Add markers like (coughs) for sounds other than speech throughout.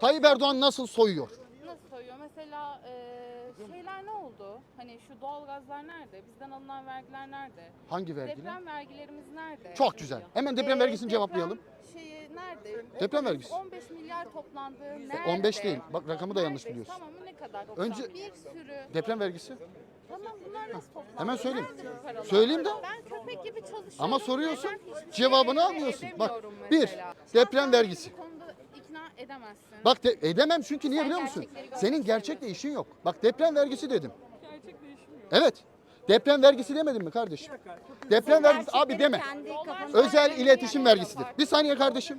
Tayyip Erdoğan nasıl soyuyor? Nasıl soyuyor? Mesela e, şeyler ne oldu? Hani şu doğalgazlar nerede? Bizden alınan vergiler nerede? Hangi vergiler? Deprem vergilerimiz nerede? Çok güzel. Hemen deprem Ee, vergisini cevaplayalım. Şeyi nerede? Deprem 15 vergisi. 15 milyar toplandı. Nerede? 15 değil. Bak rakamı da yanlış biliyorsun. Tamam ne kadar? Önce- bir sürü. Deprem vergisi. Tamam bunlar nasıl toplandı? Hemen söyleyeyim. Nerede bu paralar? Söyleyeyim de. Ben köpek gibi çalışıyorum. Ama soruyorsun, Neden hiçbir cevabını şey almıyorsun. Bak, edemiyorum bir, mesela? deprem vergisi. beni Bu konuda ikna edemezsin. Bak de, edemem çünkü niye Sen biliyor musun? gerçekleri görmek Senin gerçekle işin yok. Bak deprem vergisi dedim. Gerçek değişmiyor. Evet. Deprem vergisi demedim mi kardeşim? Deprem vergisi abi deme. Özel iletişim vergisidir. Bir saniye kardeşim.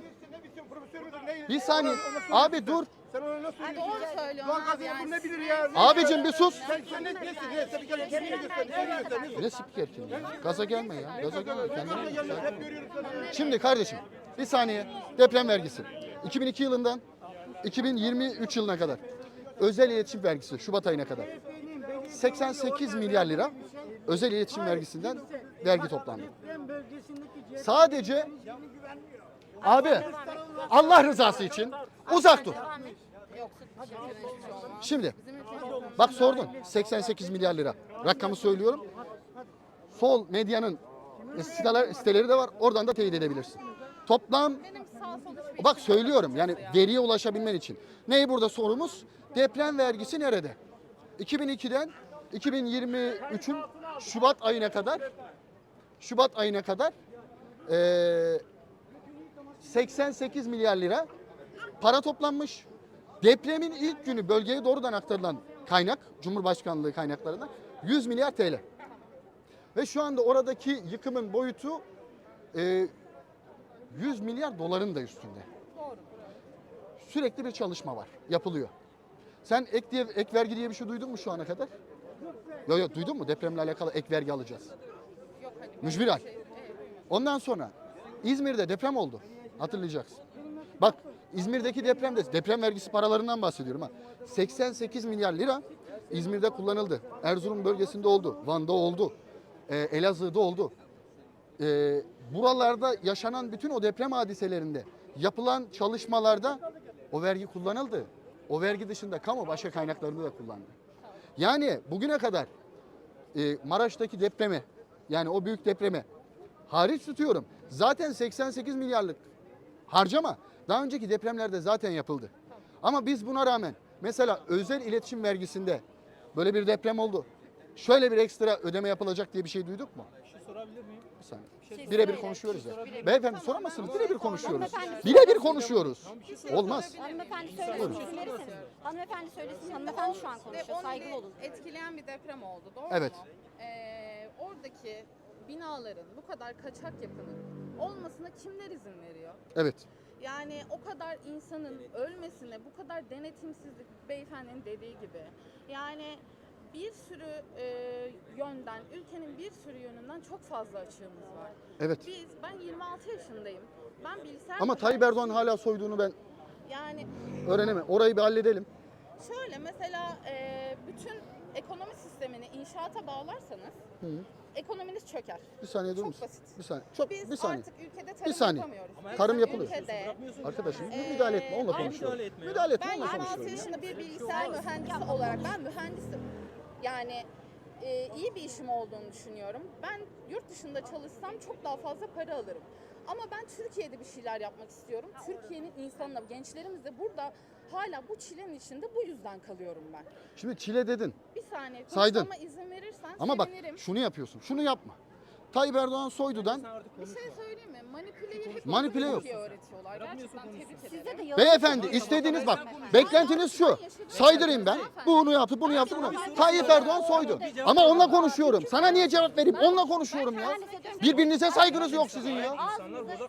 Bir saniye. Abi dur. Sen ona nasıl söylüyorsun? doğru söylüyorsun Doğan abi yani. ne bilir ya? Abicim bir sus. Sen sen ne diyorsun? Ne spiker kim ne göster? Ne göster? Ne Ne spiker kim ya? Gaza gelme ya. Gaza gelme. Kendine gel. Hep seni. Şimdi kardeşim bir saniye. Deprem vergisi. 2002 yılından 2023 yılına kadar. Özel iletişim vergisi Şubat ayına kadar. 88 milyar lira özel iletişim vergisinden vergi toplandı. Sadece abi Allah rızası için uzak dur. Şimdi bak sordun 88 milyar lira. Rakamı söylüyorum. Sol medyanın siteler, siteleri de var. Oradan da teyit edebilirsin. Toplam Bak söylüyorum yani veriye ulaşabilmen için. Neyi burada sorumuz? Deprem vergisi nerede? 2002'den 2023'ün Şubat ayına kadar Şubat ayına kadar eee 88 milyar lira para toplanmış. Depremin ilk günü bölgeye doğrudan aktarılan kaynak, Cumhurbaşkanlığı kaynaklarından 100 milyar TL. Ve şu anda oradaki yıkımın boyutu eee 100 milyar doların da üstünde. Doğru. Sürekli bir çalışma var, yapılıyor. Sen ek diye ek vergi diye bir şey duydun mu şu ana kadar? Yok yok duydun mu? Depremle alakalı ek vergi alacağız. Yok hani. Mücbir hal. Şey. Ondan sonra İzmir'de deprem oldu. Hatırlayacaksın. Bak İzmir'deki depremde deprem vergisi paralarından bahsediyorum ha. 88 milyar lira İzmir'de kullanıldı. Erzurum bölgesinde oldu. Van'da oldu. Ee, Elazığ'da oldu. Ee, buralarda yaşanan bütün o deprem hadiselerinde yapılan çalışmalarda o vergi kullanıldı. O vergi dışında kamu başka kaynaklarını da kullandı. Yani bugüne kadar e, Maraş'taki depreme yani o büyük depreme hariç tutuyorum. Zaten 88 milyarlık harcama daha önceki depremlerde zaten yapıldı. Ama biz buna rağmen mesela özel iletişim vergisinde böyle bir deprem oldu. Şöyle bir ekstra ödeme yapılacak diye bir şey duyduk mu? Bir şey sorabilir miyim? Şey Birebir konuşuyoruz ya. Beyefendi soramazsınız. Birebir konuşuyoruz. Birebir konuşuyoruz. Olmaz. Hanımefendi söylesin, izin. Hanımefendi söylesin, hanımefendi şu an konuşuyor. onu Saygılı olun. Etkileyen bir deprem oldu doğru Evet. mu? Ee, oradaki binaların bu kadar kaçak yapının olmasına kimler izin veriyor? Evet. Yani o kadar insanın ölmesine bu kadar denetimsizlik beyefendinin dediği gibi. Yani bir sürü e, yönden, ülkenin bir sürü yönünden çok fazla açığımız var. Evet. Biz, ben 26 yaşındayım. Ben bilgisayar Ama Tayyip Erdoğan hala soyduğunu ben Yani öğrenemem. Orayı bir halledelim. Şöyle mesela e, bütün ekonomi sistemini inşaata bağlarsanız Hı. ekonominiz çöker. Bir saniye durur Çok musun? basit. Bir saniye. Çok Biz bir saniye. artık ülkede tarım Bir saniye. yapamıyoruz. Tarım yapılıyor. Ülkede. Arkadaşım Ee, müdahale etme. Onunla ay, konuşuyorum. müdahale etme. Müdahale etme. ben Onunla 26 konuşuyorum. ya. yaşında bir bilgisayar mühendisi olarak ben mühendisim. Yani e, iyi bir işim olduğunu düşünüyorum. Ben yurt dışında çalışsam çok daha fazla para alırım. Ama ben Türkiye'de bir şeyler yapmak istiyorum. Türkiye'nin insanla, gençlerimiz de burada hala bu çilenin içinde bu yüzden kalıyorum ben. Şimdi çile dedin. Bir saniye Saydın. konuşmama izin verirsen Ama bak sevinirim. şunu yapıyorsun. Şunu yapma. Tayyip Erdoğan soydudan Bir şey söyleyeyim mi? Manipuleyi hep Manipüle çok yok. iyi öğretiyorlar. Bırakmıyorsun Gerçekten tebrik konuşsun. ederim. Sizde de yalan Beyefendi istediğiniz bak. Beklentiniz şu. Saydırayım ben. Bunu yaptı, bunu yaptı, bunu. Tayyip Erdoğan soydu. Ama onunla konuşuyorum. Sana niye cevap vereyim? Onunla konuşuyorum ya. Birbirinize saygınız yok sizin ya. İnsanlar burada.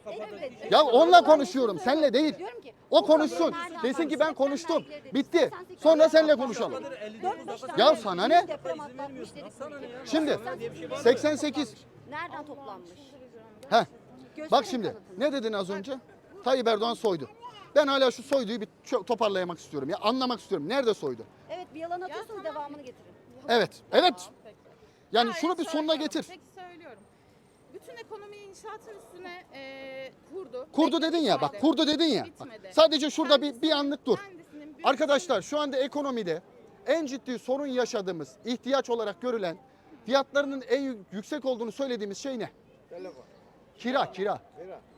Ya onunla konuşuyorum. Senle değil. Diyorum ki, O konuşsun. Desin ki ben konuştum. Bitti. Sonra seninle konuşalım. 4-5 tane Ya sana ne? Şimdi 88. Nereden toplanmış? Gösterin Bak şimdi ne dedin az önce? Tayyip Erdoğan soydu. Ben hala şu soyduyu bir toparlayamak istiyorum. Ya anlamak istiyorum. Nerede soydu? Evet bir yalan atıyorsanız devamını getirin. Evet. Evet. Tamam, peki. Yani Hayır, şunu bir sonuna getir. Peki söylüyorum. Bütün ekonomiyi inşaatın üstüne e, kurdu. Kurdu Bekle, dedin ya bak kurdu dedin ya. Bak, sadece şurada bir, bir anlık dur. Arkadaşlar şu anda ekonomide en ciddi sorun yaşadığımız, ihtiyaç olarak görülen fiyatlarının en yü- yüksek olduğunu söylediğimiz şey ne? Kira, kira.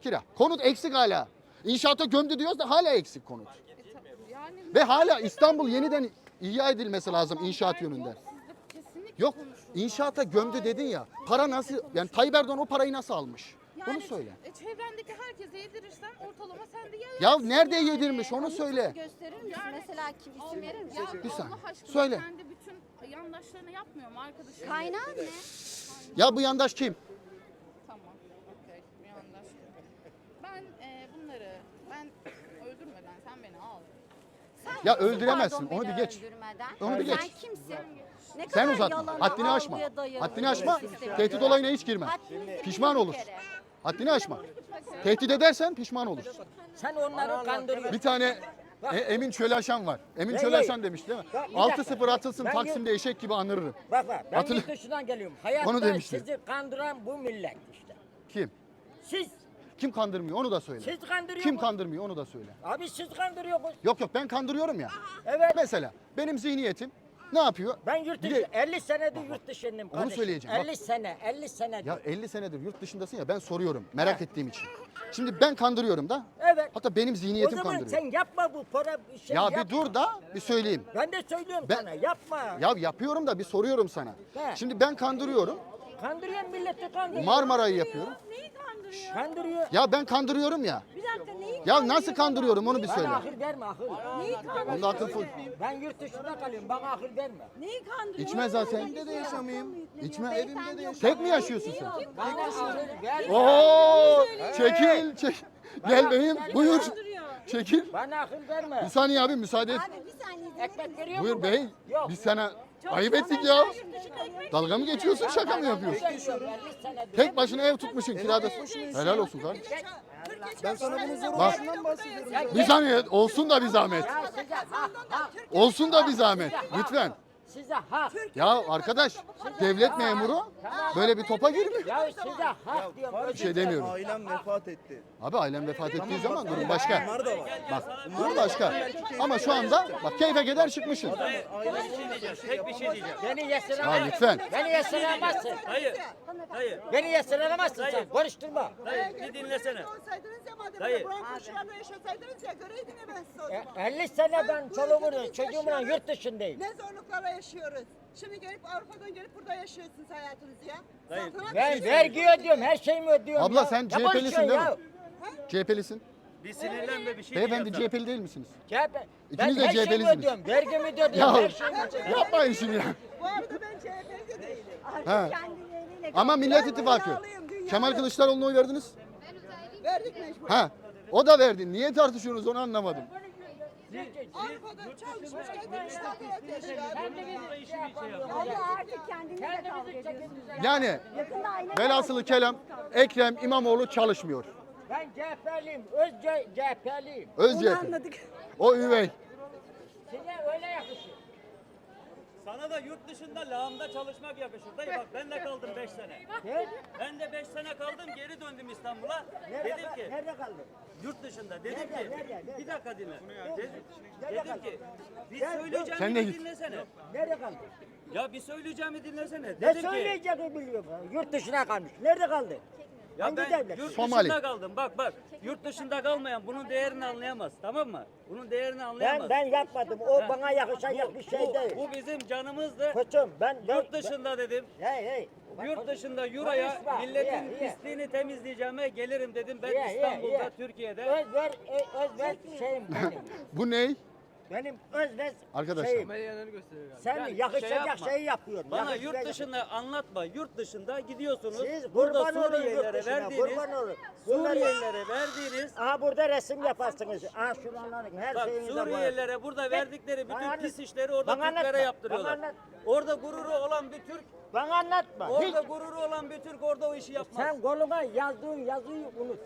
Kira. Konut eksik hala. İnşaata gömdü diyoruz da hala eksik konut. Yani Ve hala İstanbul yeniden ihya edilmesi lazım inşaat yönünden. Yok, inşaata gömdü dedin ya. Para nasıl yani Tayyip Erdoğan o parayı nasıl almış? Bunu Yani söyle. e, çevrendeki herkese yedirirsen ortalama sen de yersin. Ya nerede yani. yedirmiş onu söyle. Gösterir misin? Yani- Mesela kim isim verir misin? Ya Bir Allah aşkına Söyle. kendi bütün yandaşlarına yapmıyor mu arkadaşım? Kaynağı ne? Ya bu yandaş kim? Tamam. Okey. Bir yandaş. Ben e, bunları ben (coughs) öldürmeden sen beni al. Sen Ya kimsin öldüremezsin, pardon onu bir beni geç. öldürmeden? Onu bir Sen geç. kimsin? Ne Sen kadar uzatma. yalana, Haddini aşma. algıya dayalı Haddini bir aşma. sistem. Tehdit olayına hiç girme. Haddini Pişman bil bir olursun. kere. Haddini aşma. Tehdit edersen pişman olursun. Sen onları kandırıyorsun. Bir tane e, Emin Çölaşan var. Emin Çölaşan demiş değil mi? Bak, bir 6-0 dakika. atılsın Ben Taksim'de eşek gibi anırırım. Bak bak ben yurt dışından geliyorum. Hayatta Onu demişti. sizi kandıran bu millet işte. Kim? Siz, Kim kandırmıyor onu da söyle. siz kandırıyor Kim mu? kandırmıyor onu da söyle. Abi siz kandırıyorsunuz. Yok yok ben kandırıyorum ya. Evet. Mesela benim zihniyetim ne yapıyor? Ben yurt Bir dışı, de- 50 senedir yurt dışındayım Onu kardeşim. söyleyeceğim, bak. 50 sene, 50 senedir. Ya 50 senedir yurt dışındasın ya ben soruyorum merak ettiğim için. Şimdi ben kandırıyorum da. Evet. Hatta benim O zihniyetim zaman kandırıyor. sen yapma bu para şey Ya yapma. bir dur da bir söyleyeyim. Ben de söylüyorum Ben- sana yapma. Ya yapıyorum da bir soruyorum sana. He. Şimdi ben kandırıyorum. Kandırıyor milleti kandırıyor. Marmara'yı yapıyorum. Kandırıyor. Ya ben kandırıyorum ya. Bir dakika neyi Ya nasıl kandırıyorum onu bir Bana söyle. akıl verme akıl. Onda akıl full. Ben yurt dışında kalıyorum. Bana akıl verme. Neyi kandırıyor? İçme zaten. Evimde de yaşamayayım. İçme. Evimde de yaşamayayım. Tek mi yaşıyorsun sen? Bana akıl verme. Oo! Çekil, çek. Gel beyim. Buyur. Çekil. Bana akıl verme. Bir saniye abi müsaade et. Abi bir saniye. Ekmek veriyor mu? Buyur bey. Yok. Biz sana ayıp ettik ya. Dalga mı geçiyorsun şaka mı yapıyorsun? Tek başına ev tutmuşsun kiradasın. Helal olsun kardeşim. Ben sana bunun Bak zorunluluğundan bahsediyorum. bir saniye olsun da bir zahmet. Olsun da bir zahmet. Lütfen. Size hak. Ya arkadaş devlet memuru böyle bir topa girmiyor. Ya size hak diyorum. Bir şey demiyorum. Ailem vefat etti. Abi ailem vefat ettiği zaman durum başka. Bunlar da var. Bak durum başka. Ama şu anda bak keyfe gider çıkmışsın. Tek bir şey diyeceğim. Beni Ya yesiremezsin. lütfen. Beni yesiremezsin. Hayır. Hayır. Beni yesiremezsin sen. Hayır. Konuşturma. Hayır. Bir dinlesene. olsaydınız ya madem Dayı. Dayı. Yaşasaydınız ya göreydin ya ben size o E, zaman. 50 sene ben çoluğumun, çocuğumla yurt dışındayım. Ne zorluklarla yaşıyoruz. Şimdi gelip Avrupa'dan gelip burada yaşıyorsunuz hayatınızı ya. Saltanat Ben yaşıyorsunuz. vergi ödüyorum, her şeyimi ödüyorum. Abla ya. sen Ne CHP'lisin konuşuyorsun değil ya? mi? CHP'lisin. Bir sinirlenme bir şey Beyefendi diyeceğim CHP'li değil misiniz? CHP. Ben İkiniz de her şeyimi CHP'lisiniz. ödüyorum, vergimi ödüyorum, Ya her şeyimi ödüyorum. yapmayın şimdi ya. Bu arada ben CHP'li de değilim. Ha. Ama Millet İttifakı. Kemal Kılıçdaroğlu'na oy verdiniz. Verdik mecbur. Ha. O da verdi. Niye tartışıyorsunuz onu anlamadım. Avrupa'da çalışmış artık kavga. Yani Yakında velhasılı kelam Ekrem İmamoğlu çalışmıyor. Ben CHP'liyim, öz CHP'liyim. Öz CHP. O üvey. Size öyle yakışır. Sana da yurt dışında lağımda çalışmak yakışır. Dayı bak ben de kaldım 5 sene. Ne? Ben de 5 sene kaldım geri döndüm İstanbul'a. Nerede, Dedim ki nerede kaldın? yurt dışında dedim Nerede, ki nerede, nerede? bir dakika dinle. Dedim, Nerede dedim kaldın? ki bir Sen- söyleyeceğimi Sen de bir git. dinlesene. Nerede kaldın? Ya bir söyleyeceğimi dinlesene. Ne Dedim ki söyleyeceğini biliyorum. Yurt dışına kalmış. Nerede kaldı? Ya Hangi ben devlet? yurt Somali. dışında kaldım. Bak bak yurt dışında kalmayan bunun değerini anlayamaz. Tamam mı? Bunun değerini Ben anlayamaz. ben yapmadım. O Ha. bana yakışacak bir şey bu, değil. bu bizim canımızdı. Koçum ben ben- Yurt dışında dedim. Hey hey. Yurt dışında Euro'ya Konuşma, milletin ye, ye. pisliğini temizleyeceğime gelirim dedim. Ben Ye, ye, İstanbul'da, ye. Türkiye'de. Özver, ö- özver şeyim benim. Bu ney? Benim özver Arkadaşlar. şeyim. Sen Yani yakışacak şey yapma. şeyi yapıyorsun. Bana Yakışacak- yurt dışında anlatma. Yurt dışında gidiyorsunuz. Siz burada kurban olun yurt Suriyelilere dışına, verdiğiniz kurban olun. Bunları- Suriyelilere verdiğiniz Aha burada resim yaparsınız. Aha şuraların her Bak şeyini de var. Suriyelilere burada verdikleri Bana bütün anlat- pis işleri orada bana Türklere anlatma, yaptırıyorlar. bana anlat. Orada gururu olan bir Türk, Bana anlatma. Hiç. orada gururu olan bir Türk orada o işi yapmaz. Sen koluna yazdığın yazıyı unut.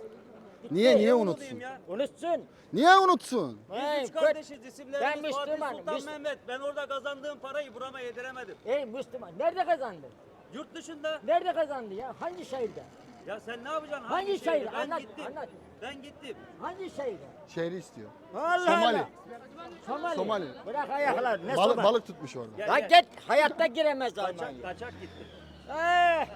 Niye niye unutsun? ya? Unutsun. Niye unutsun? Biz Hey, üç kardeşiz isimlerimiz Ben Fatih Müslümanım, Sultan Müsl- Mehmet. Ben orada kazandığım parayı burama yediremedim. Ey Müslüman nerede kazandın? Yurt dışında Nerede kazandı ya? Hangi şehirde? Ya sen ne yapacaksın? Hangi şehirde? şehir? Ben Anlat, gittim. anlat. Ben gittim. Hangi şeyde? Şehri istiyor. Allah Somali. Allah. Somali. Somali. Bırak ayaklar. Ne Balık, Somali? balık tutmuş orada. Gel, Lan gel. git hayatta giremez Kaçak, Almanya. kaçak gittim. Eh,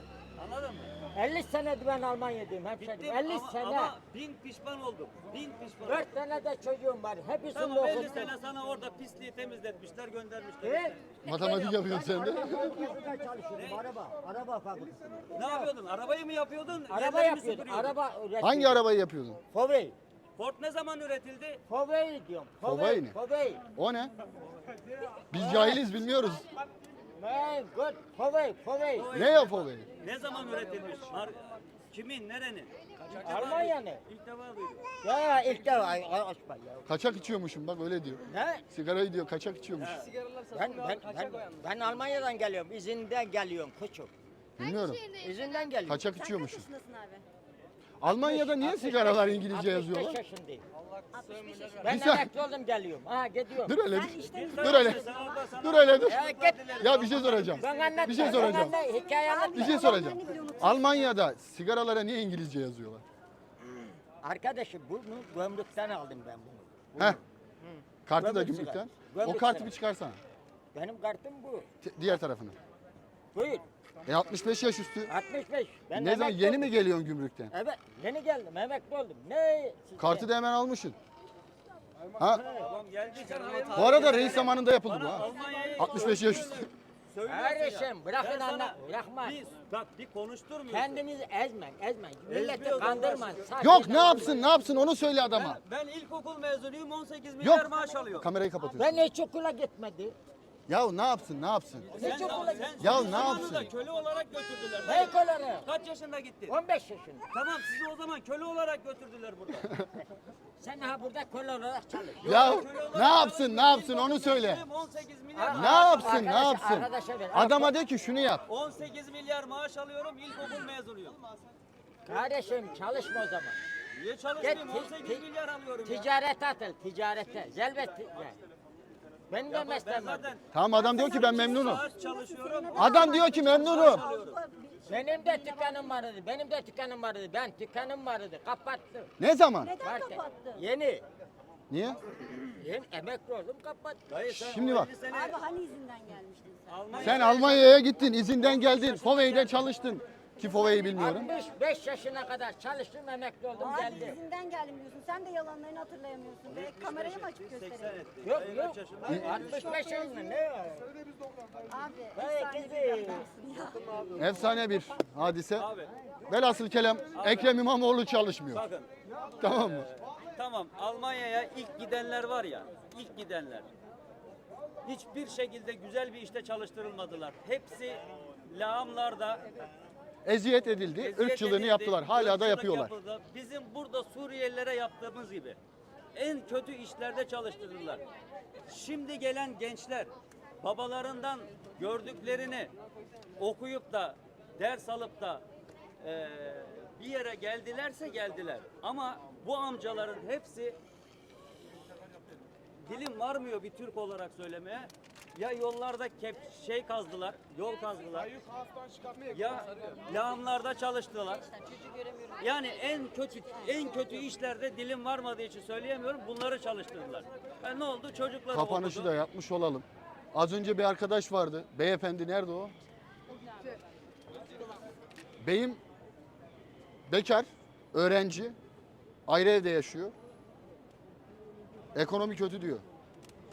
Anladın mı? 50 senedir ben Almanya'dayım hemşerim. Gittim 50 ama, sene. ama bin pişman oldum. Bin pişman oldum. 4 tane de çocuğum var. Hepsini Tamam de 50 okuttum. sene sana orada pisliği temizletmişler göndermişler. Evet. Matematik yapıyorsun sen de. Araba fabrikasında çalışıyordum. Araba. Araba fabrikasında. Ne yapıyordun? Arabayı mı yapıyordun? Araba yerleri mi yapıyordum. süpürüyordun? Araba üretiyordum. Hangi arabayı yapıyordun? Fovey. Ford ne zaman üretildi? Fovey diyorum. Fovey ne? Fovey. O ne? Biz cahiliz bilmiyoruz. Man good. Fovey. Fovey. Ne yap o beni? Ne zaman üretilmiş? Mar- Kimin? Nerenin? Almanya'nın. İlk defa duydum. Ya ilk defa ay, ay, açma ya. Kaçak içiyormuşum bak öyle diyor. Ne? Sigarayı diyor kaçak içiyormuş. Ben, ben, ben, ben Almanya'dan geliyorum. İzinden geliyorum küçük. Bilmiyorum. İzinden geliyorum. Kaçak Sen kaç içiyormuşum. yaşındasın abi? Almanya'da niye 65 sigaralar İngilizce 65 yazıyorlar? yaşındayım. 65 yaşında. Ben Bir emekli oldum geliyorum. Ha gidiyorum. Dur hele. Sen işte Dur hele. Dur hele dur. Ya git. Ya bir şey soracağım. Ben anlat. Bir şey ben soracağım. anlat, Hikaye anlat. Bir şey soracağım. Almanya'da sigaralara niye İngilizce yazıyorlar? Arkadaşım bunu gömrükten aldım ben bunu. Heh. Kartı da Gömrük gümrükten. O Gömrük kartı sigara. bir çıkarsana. Benim kartım bu. T- Diğer tarafını. Buyur. E 65 yaş üstü. 65. Ben Ne zaman emekli yeni oldum. mi geliyorsun gümrükten? Evet. Yeni geldim. Emekli oldum. Ne? siz- Kartı da hemen almışsın. Ha? Bu arada reis zamanında yapıldı bu ha. Almanya'yı 65 yaş üstü. Kardeşim bırakın anla. Bırakma. Bir, bak bir konuşturmuyorsun. Kendinizi ezmen, ezmen. Milleti Ezmiyoruz Sakin Yok ne yapsın ne yapsın onu söyle adama. Ben, ben ilkokul mezunuyum 18 milyar Yok. maaş alıyorum. Kamerayı kapatıyorsun. Ben hiç okula gitmedi. Ya ne yapsın ne yapsın? Sen, Hiç okula sen Ya ne yapsın? köle olarak götürdüler. Ne okulları? Kaç yaşında gittin? 15 yaşında. Tamam sizi o zaman köle olarak götürdüler burada. (laughs) Sen ha burada kol olarak çalış. Ya Köle olarak ne yapsın ne yapsın onu söyle. mezunuyum, 18 milyar Ne yapsın ne yapsın? arkadaşa ver. Adama de ki şunu yap. 18 milyar maaş alıyorum ilkokul mezunuyum. Kardeşim çalışma o zaman. Niye çalışmayayım? Git, ti- 18 ti- milyar alıyorum ya. Ticarete atıl, ticarete. Zelbet. Benim de mesleğim var. Tamam adam diyor ki ben memnunum. çalışıyorum. Adam diyor ki memnunum. Benim de dükkanım vardı. Benim de dükkanım vardı. Ben dükkanım vardı. Kapattım. Ne zaman? Neden Varken. kapattın? Yeni. Niye? Yeni emekli oldum kapattım. Dayı sen Şimdi bak. 50 sene Abi hani izinden gelmiştin sen? Almanya- Sen Almanya'ya gittin, izinden geldin, Fovey'de çalıştın. Ki Fovey'i bilmiyorum. 65 yaşına kadar çalıştım emekli oldum Abi geldim. izinden geldim diyorsun. Sen de yalanlarını hatırlayamıyorsun. Ve kamerayı mı açıp 80 gösterelim? Yok yok. kaç yaşında? 65 yaşında ne var? Abi efsane bir adamsın ya. Efsane bir hadise. Abi Velhasıl kelam Ekrem İmamoğlu çalışmıyor. bakın Tamam mı? tamam Almanya'ya ilk gidenler var ya ilk gidenler hiçbir şekilde güzel bir işte çalıştırılmadılar. Hepsi lağımlarda Eziyet edildi, eziyet ırkçılığını edildi, yaptılar. Hala da yapıyorlar. yapıldı. Bizim burada Suriyelilere yaptığımız gibi en kötü işlerde çalıştırdılar. Şimdi gelen gençler babalarından gördüklerini okuyup da ders alıp da eee, bir yere geldilerse geldiler. Ama bu amcaların hepsi dilim varmıyor bir Türk olarak söylemeye. Ya yollarda kep şey kazdılar, yol kazdılar. Ya lağımlarda çalıştılar. Yani en kötü en kötü işlerde dilim varmadığı için söyleyemiyorum. Bunları çalıştırdılar. Ha, ne oldu? Çocuklar Kapanışı okudu. da yapmış olalım. Az önce bir arkadaş vardı. Beyefendi nerede o? Beyim bekar, öğrenci, ayrı evde yaşıyor. Ekonomi kötü diyor.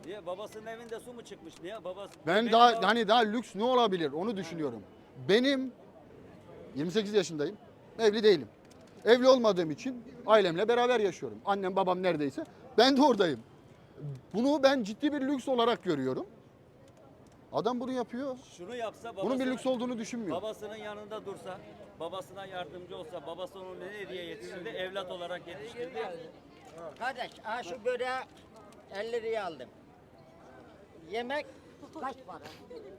Niye babasının evinde su mu çıkmış? Niye babası? Ben Benim daha hani daha lüks ne olabilir onu düşünüyorum. Benim 28 yaşındayım. Evli değilim. Evli olmadığım için ailemle beraber yaşıyorum. Annem babam neredeyse ben de oradayım. Bunu ben ciddi bir lüks olarak görüyorum. Adam bunu yapıyor. şunu yapsa babası, Bunun bir lüks olduğunu düşünmüyor. babasının yanında dursa, babasına yardımcı olsa, babası onu ne diye yetiştirdi? Evlat olarak yetiştirdi. Kardeş ha şu böreği 50 liraya aldım. Yemek kaç para?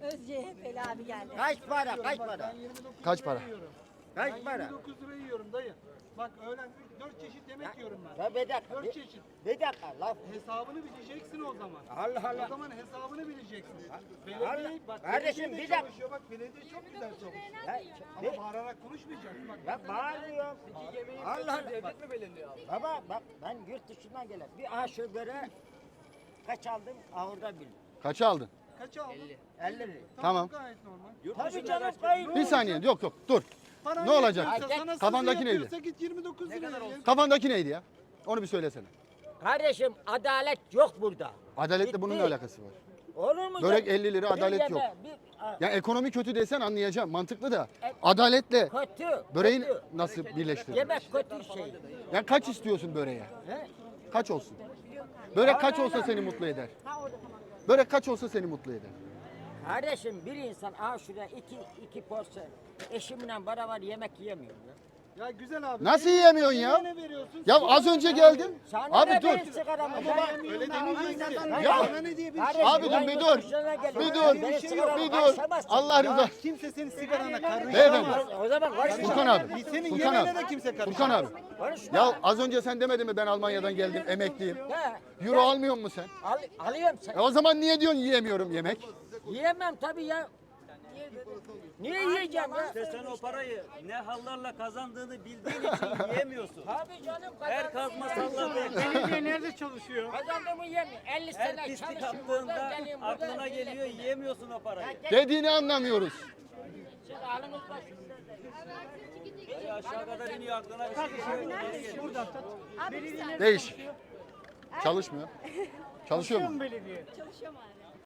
Öz CHP'li abi geldi. Kaç para? Kaç para? Kaç para? Kaç Ben para? 29 lira yiyorum dayı. Bak öğlen 4 çeşit yemek yiyorum ben. Ya bir dakika. 4 Bir, çeşit. bir dakika laf. Hesabını bileceksin o zaman. Allah O Allah. zaman hesabını bileceksin. Allah- Belediye bak Kardeşim, bir dakika. çalışıyor. Bak belediye çok güzel çalışıyor. Ya, Ama bağırarak konuşmayacaksın. Bak ben bağırıyorum. Allah Allah. Devlet mi belirliyor abi? Baba bak ben yurt dışından gelen bir göre kaç aldım ahırda bildim. Kaça aldın? kaç aldın? 50 lira. Tamam. Gayet normal. Tabii canım kayıp. Bir saniye yok yok dur. Paran Ne olacak? kafandaki neydi? git 29 liraya. Kafandaki neydi ya? Onu bir söylesene. Kardeşim adalet yok burada. Adaletle bunun ne alakası var? Olur mu? Börek canım? 50 lira, Bir adalet yeme, yok. Bir, a- Ya ekonomi kötü desen anlayacağım. Mantıklı da. E- Adaletle kötü. böreğin kötü. nasıl birleştirdin? Yemek kötü şey. Ya kaç istiyorsun böreğe? He? Kaç olsun? Börek kaç olsa seni mutlu eder? Börek kaç olsa seni mutlu eder? Kardeşim bir insan aa şuraya iki, iki porsiyon eşimle beraber yemek yiyemiyor ya. Ya güzel abi. Nasıl yiyemiyorsun ya? Veriyorsun? Ya az önce geldim. Sana Abi ne dur. ben sigaramı ben- Öyle demeyeceksin. Ya- Bana ne diye bir Kardeşim, Abi ben dur bir dur. geliyorum. Bir dur. Bir dur. Allah Ya rızası. kimse senin sigarana karışamaz. Beyefendi. O zaman karışma. Furkan abi. Senin Furkan yemeğine abi. de kimse karışamaz. Furkan abi. Konuşma. Ya az önce sen demedin mi ben Almanya'dan geldim emekliyim. He. Euro almıyor musun sen? Al, alıyorum sen. E o zaman niye diyorsun yiyemiyorum yemek? Yiyemem tabii ya. Niye yiyeceğim ya? İşte sen o parayı ne hallarla kazandığını bildiğin için yiyemiyorsun. Tabii canım Her kazma salladı. Belediye nerede çalışıyor? Kazandığımı yiyemiyorum. 50 Her sene pislik çalışıyorum. Attığında aklına geliyor yiyemiyorsun o parayı. Dediğini anlamıyoruz. Alınız başınız. Ya aşağı kadar iniyor aklına bir şey geliyor. geri geliyor. Değişik. Çalışmıyor. Çalışıyor mu? Belediye. Çalışıyor mu abi?